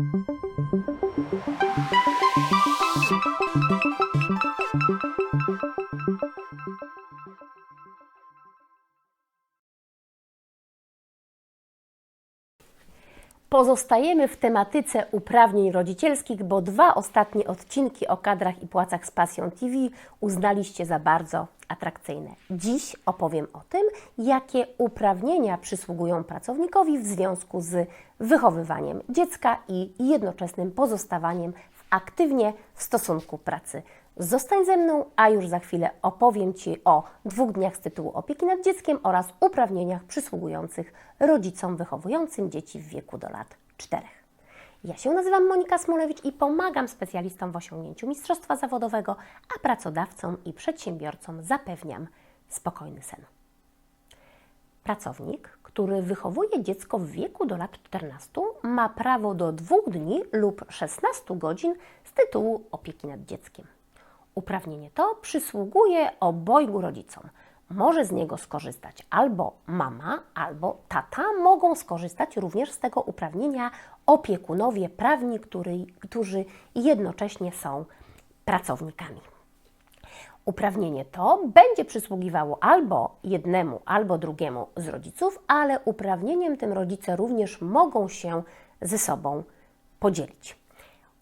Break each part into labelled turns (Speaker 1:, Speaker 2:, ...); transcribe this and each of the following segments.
Speaker 1: thank you Pozostajemy w tematyce uprawnień rodzicielskich, bo dwa ostatnie odcinki o kadrach i płacach z Passion TV uznaliście za bardzo atrakcyjne. Dziś opowiem o tym, jakie uprawnienia przysługują pracownikowi w związku z wychowywaniem dziecka i jednoczesnym pozostawaniem aktywnie w stosunku pracy. Zostań ze mną, a już za chwilę opowiem Ci o dwóch dniach z tytułu opieki nad dzieckiem oraz uprawnieniach przysługujących rodzicom wychowującym dzieci w wieku do lat 4. Ja się nazywam Monika Smolewicz i pomagam specjalistom w osiągnięciu mistrzostwa zawodowego, a pracodawcom i przedsiębiorcom zapewniam spokojny sen. Pracownik, który wychowuje dziecko w wieku do lat 14, ma prawo do dwóch dni lub 16 godzin z tytułu opieki nad dzieckiem. Uprawnienie to przysługuje obojgu rodzicom. Może z niego skorzystać albo mama, albo tata. Mogą skorzystać również z tego uprawnienia opiekunowie prawni, który, którzy jednocześnie są pracownikami. Uprawnienie to będzie przysługiwało albo jednemu, albo drugiemu z rodziców, ale uprawnieniem tym rodzice również mogą się ze sobą podzielić.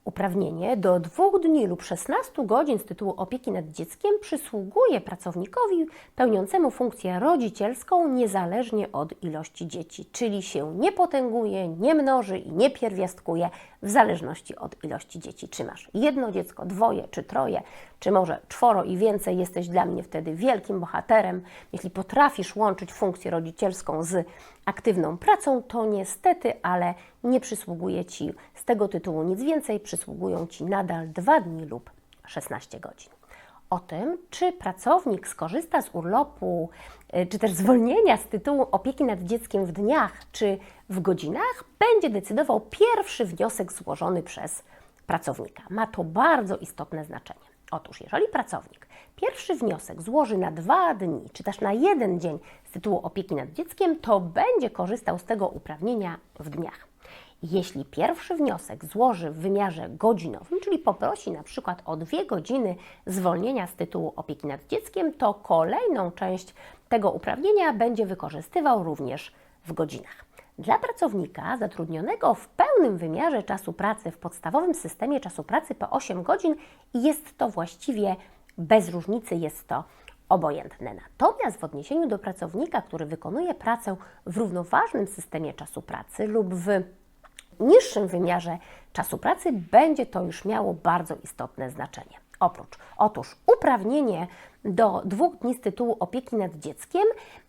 Speaker 1: Uprawnienie do dwóch dni lub 16 godzin z tytułu opieki nad dzieckiem przysługuje pracownikowi pełniącemu funkcję rodzicielską niezależnie od ilości dzieci, czyli się nie potęguje, nie mnoży i nie pierwiastkuje w zależności od ilości dzieci. Czy masz jedno dziecko, dwoje czy troje, czy może czworo i więcej, jesteś dla mnie wtedy wielkim bohaterem. Jeśli potrafisz łączyć funkcję rodzicielską z aktywną pracą, to niestety, ale nie przysługuje Ci z tego tytułu nic więcej, przysługują Ci nadal 2 dni lub 16 godzin. O tym, czy pracownik skorzysta z urlopu, y, czy też zwolnienia z tytułu opieki nad dzieckiem w dniach, czy w godzinach, będzie decydował pierwszy wniosek złożony przez pracownika. Ma to bardzo istotne znaczenie. Otóż, jeżeli pracownik pierwszy wniosek złoży na dwa dni, czy też na jeden dzień z tytułu opieki nad dzieckiem, to będzie korzystał z tego uprawnienia w dniach. Jeśli pierwszy wniosek złoży w wymiarze godzinowym, czyli poprosi na przykład o dwie godziny zwolnienia z tytułu opieki nad dzieckiem, to kolejną część tego uprawnienia będzie wykorzystywał również w godzinach. Dla pracownika zatrudnionego w pełnym wymiarze czasu pracy w podstawowym systemie czasu pracy po 8 godzin jest to właściwie bez różnicy, jest to obojętne. Natomiast w odniesieniu do pracownika, który wykonuje pracę w równoważnym systemie czasu pracy lub w niższym wymiarze czasu pracy, będzie to już miało bardzo istotne znaczenie. Oprócz, otóż uprawnienie do dwóch dni z tytułu opieki nad dzieckiem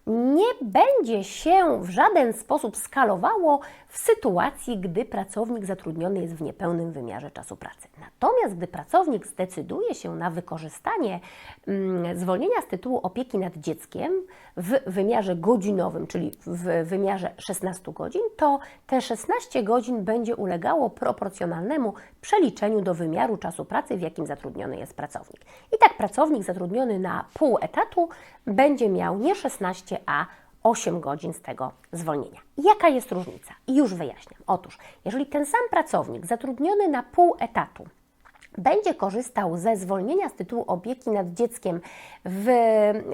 Speaker 1: nie będzie się w żaden sposób skalowało w sytuacji, gdy pracownik zatrudniony jest w niepełnym wymiarze czasu pracy. Natomiast gdy pracownik zdecyduje się na wykorzystanie mm, zwolnienia z tytułu opieki nad dzieckiem w wymiarze godzinowym, czyli w wymiarze 16 godzin, to te 16 godzin będzie ulegało proporcjonalnemu przeliczeniu do wymiaru czasu pracy, w jakim zatrudniony jest pracownik. I tak pracownik zatrudniony na pół etatu będzie miał nie 16, a 8 godzin z tego zwolnienia. Jaka jest różnica? I już wyjaśniam. Otóż, jeżeli ten sam pracownik zatrudniony na pół etatu będzie korzystał ze zwolnienia z tytułu opieki nad dzieckiem w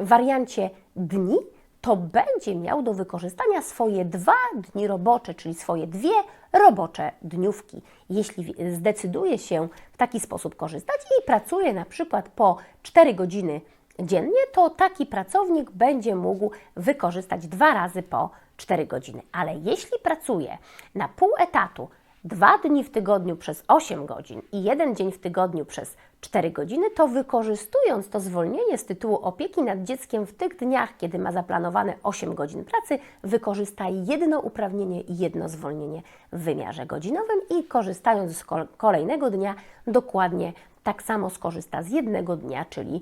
Speaker 1: wariancie dni, to będzie miał do wykorzystania swoje dwa dni robocze, czyli swoje dwie robocze dniówki. Jeśli zdecyduje się w taki sposób korzystać i pracuje na przykład po 4 godziny dziennie, to taki pracownik będzie mógł wykorzystać dwa razy po 4 godziny. Ale jeśli pracuje na pół etatu, dwa dni w tygodniu przez 8 godzin i jeden dzień w tygodniu przez 4 godziny, to wykorzystując to zwolnienie z tytułu opieki nad dzieckiem w tych dniach, kiedy ma zaplanowane 8 godzin pracy, wykorzysta jedno uprawnienie i jedno zwolnienie w wymiarze godzinowym i korzystając z kolejnego dnia dokładnie tak samo skorzysta z jednego dnia, czyli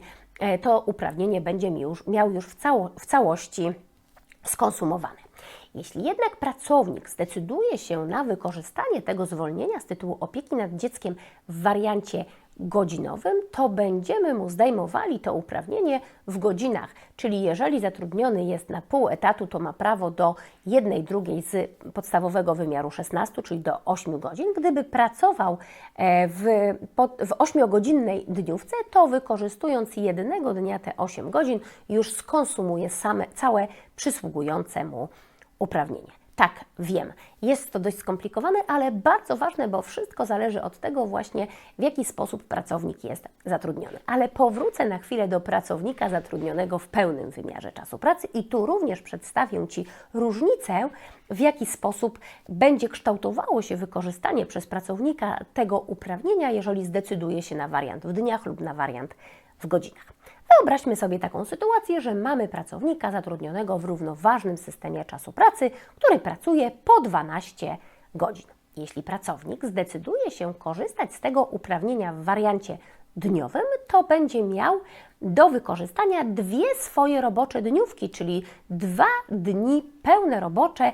Speaker 1: to uprawnienie będzie już, miał już w, cało, w całości skonsumowane. Jeśli jednak pracownik zdecyduje się na wykorzystanie tego zwolnienia z tytułu opieki nad dzieckiem w wariancie godzinowym, to będziemy mu zdejmowali to uprawnienie w godzinach. Czyli jeżeli zatrudniony jest na pół etatu, to ma prawo do jednej drugiej z podstawowego wymiaru 16, czyli do 8 godzin. Gdyby pracował e, w, w 8-godzinnej dniówce, to wykorzystując jednego dnia te 8 godzin, już skonsumuje same, całe przysługujące mu uprawnienie. Tak, wiem, jest to dość skomplikowane, ale bardzo ważne, bo wszystko zależy od tego właśnie, w jaki sposób pracownik jest zatrudniony. Ale powrócę na chwilę do pracownika zatrudnionego w pełnym wymiarze czasu pracy i tu również przedstawię Ci różnicę, w jaki sposób będzie kształtowało się wykorzystanie przez pracownika tego uprawnienia, jeżeli zdecyduje się na wariant w dniach lub na wariant w godzinach. Wyobraźmy sobie taką sytuację, że mamy pracownika zatrudnionego w równoważnym systemie czasu pracy, który pracuje po 12 godzin. Jeśli pracownik zdecyduje się korzystać z tego uprawnienia w wariancie dniowym, to będzie miał do wykorzystania dwie swoje robocze dniówki, czyli dwa dni pełne robocze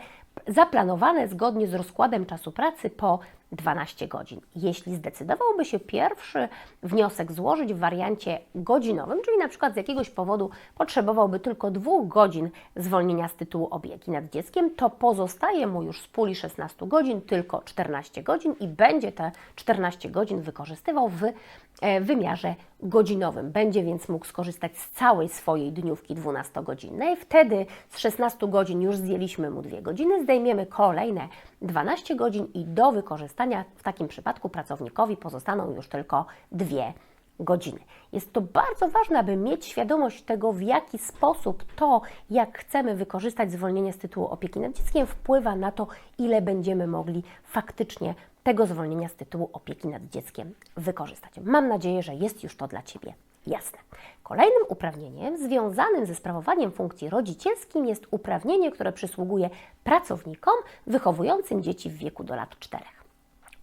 Speaker 1: zaplanowane zgodnie z rozkładem czasu pracy po 12 godzin. Jeśli zdecydowałby się pierwszy wniosek złożyć w wariancie godzinowym, czyli na przykład z jakiegoś powodu potrzebowałby tylko dwóch godzin zwolnienia z tytułu opieki nad dzieckiem, to pozostaje mu już z puli 16 godzin tylko 14 godzin i będzie te 14 godzin wykorzystywał w e, wymiarze godzinowym. Będzie więc mógł skorzystać z całej swojej dniówki 12-godzinnej. Wtedy z 16 godzin już zdjęliśmy mu 2 godziny, zdejmiemy kolejne 12 godzin i do wykorzystania w takim przypadku pracownikowi pozostaną już tylko 2 godziny. Jest to bardzo ważne, aby mieć świadomość tego, w jaki sposób to, jak chcemy wykorzystać zwolnienie z tytułu opieki nad dzieckiem, wpływa na to, ile będziemy mogli faktycznie tego zwolnienia z tytułu opieki nad dzieckiem wykorzystać. Mam nadzieję, że jest już to dla Ciebie jasne. Kolejnym uprawnieniem związanym ze sprawowaniem funkcji rodzicielskim jest uprawnienie, które przysługuje pracownikom wychowującym dzieci w wieku do lat 4.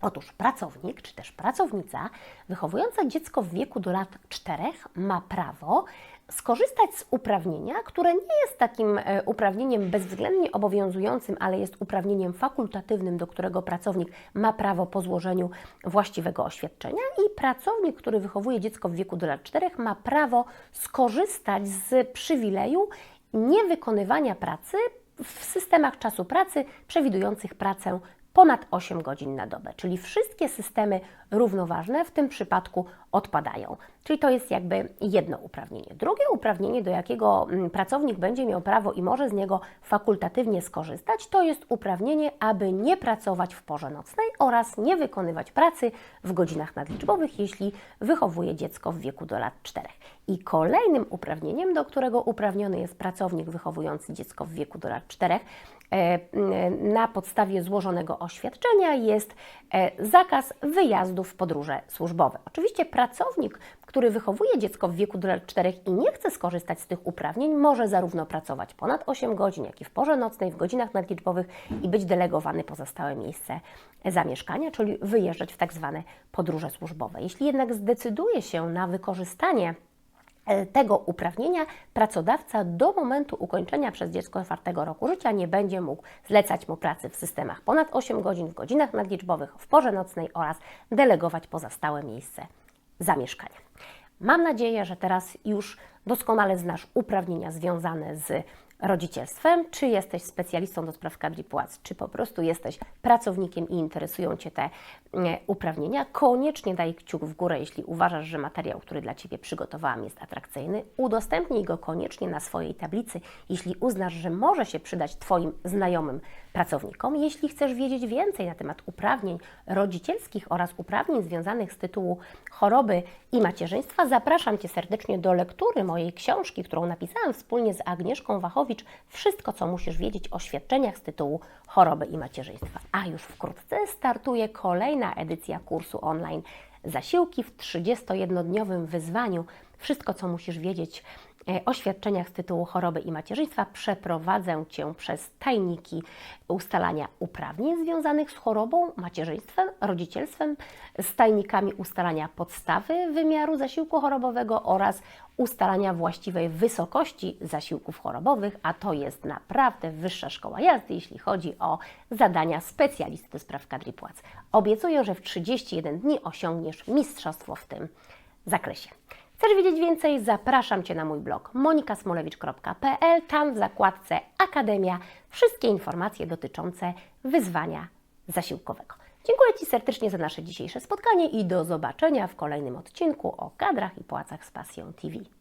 Speaker 1: Otóż pracownik czy też pracownica wychowująca dziecko w wieku do lat 4 ma prawo skorzystać z uprawnienia, które nie jest takim e, uprawnieniem bezwzględnie obowiązującym, ale jest uprawnieniem fakultatywnym, do którego pracownik ma prawo po złożeniu właściwego oświadczenia i pracownik, który wychowuje dziecko w wieku do lat 4 ma prawo skorzystać z przywileju niewykonywania pracy w systemach czasu pracy przewidujących pracę ponad 8 godzin na dobę, czyli wszystkie systemy równoważne w tym przypadku odpadają. Czyli to jest jakby jedno uprawnienie. Drugie uprawnienie, do jakiego mm, pracownik będzie miał prawo i może z niego fakultatywnie skorzystać, to jest uprawnienie, aby nie pracować w porze nocnej oraz nie wykonywać pracy w godzinach nadliczbowych, jeśli wychowuje dziecko w wieku do lat 4. I kolejnym uprawnieniem, do którego uprawniony jest pracownik wychowujący dziecko w wieku do lat 4, e, na podstawie złożonego oświadczenia jest e, zakaz wyjazdów w podróże służbowe. Oczywiście pracownik, który wychowuje dziecko w wieku do lat 4 i nie chce skorzystać z tych uprawnień, może zarówno pracować ponad 8 godzin, jak i w porze nocnej, w godzinach nadliczbowych i być delegowany poza stałe miejsce zamieszkania, czyli wyjeżdżać w tak zwane podróże służbowe. Jeśli jednak zdecyduje się na wykorzystanie e, tego uprawnienia pracodawca do momentu ukończenia przez dziecko czwartego roku życia nie będzie mógł zlecać mu pracy w systemach ponad 8 godzin, w godzinach nadliczbowych, w porze nocnej oraz delegować poza stałe miejsce zamieszkania. Mam nadzieję, że teraz już doskonale znasz uprawnienia związane z rodzicielstwem, czy jesteś specjalistą do spraw kadry płac, czy po prostu jesteś pracownikiem i interesują Cię te e, uprawnienia, koniecznie daj kciuk w górę, jeśli uważasz, że materiał, który dla Ciebie przygotowałam jest atrakcyjny. Udostępnij go koniecznie na swojej tablicy, jeśli uznasz, że może się przydać Twoim znajomym pracownikom. Jeśli chcesz wiedzieć więcej na temat uprawnień rodzicielskich oraz uprawnień związanych z tytułu choroby i macierzyństwa, zapraszam Cię serdecznie do lektury mojej książki, którą napisałam wspólnie z Agnieszką Wszystko, co musisz wiedzieć o świadczeniach z tytułu choroby i macierzyństwa. A już wkrótce startuje kolejna edycja kursu online Zasiłki w 31-dniowym wyzwaniu. Wszystko, co musisz wiedzieć oświadczeniach z tytułu choroby i macierzyństwa przeprowadzę Cię przez tajniki ustalania uprawnień związanych z chorobą, macierzyństwem, rodzicielstwem, z tajnikami ustalania podstawy wymiaru zasiłku chorobowego oraz ustalania właściwej wysokości zasiłków chorobowych, a to jest naprawdę wyższa szkoła jazdy, jeśli chodzi o zadania specjalisty do spraw kadr i płac. Obiecuję, że w 31 dni osiągniesz mistrzostwo w tym zakresie. Chcesz wiedzieć więcej? Zapraszam Cię na mój blog monikasmolewicz.pl. Tam w zakładce Akademia wszystkie informacje dotyczące wyzwania zasiłkowego. Dziękuję Ci serdecznie za nasze dzisiejsze spotkanie i do zobaczenia w kolejnym odcinku o kadrach i płacach z Pasją TV.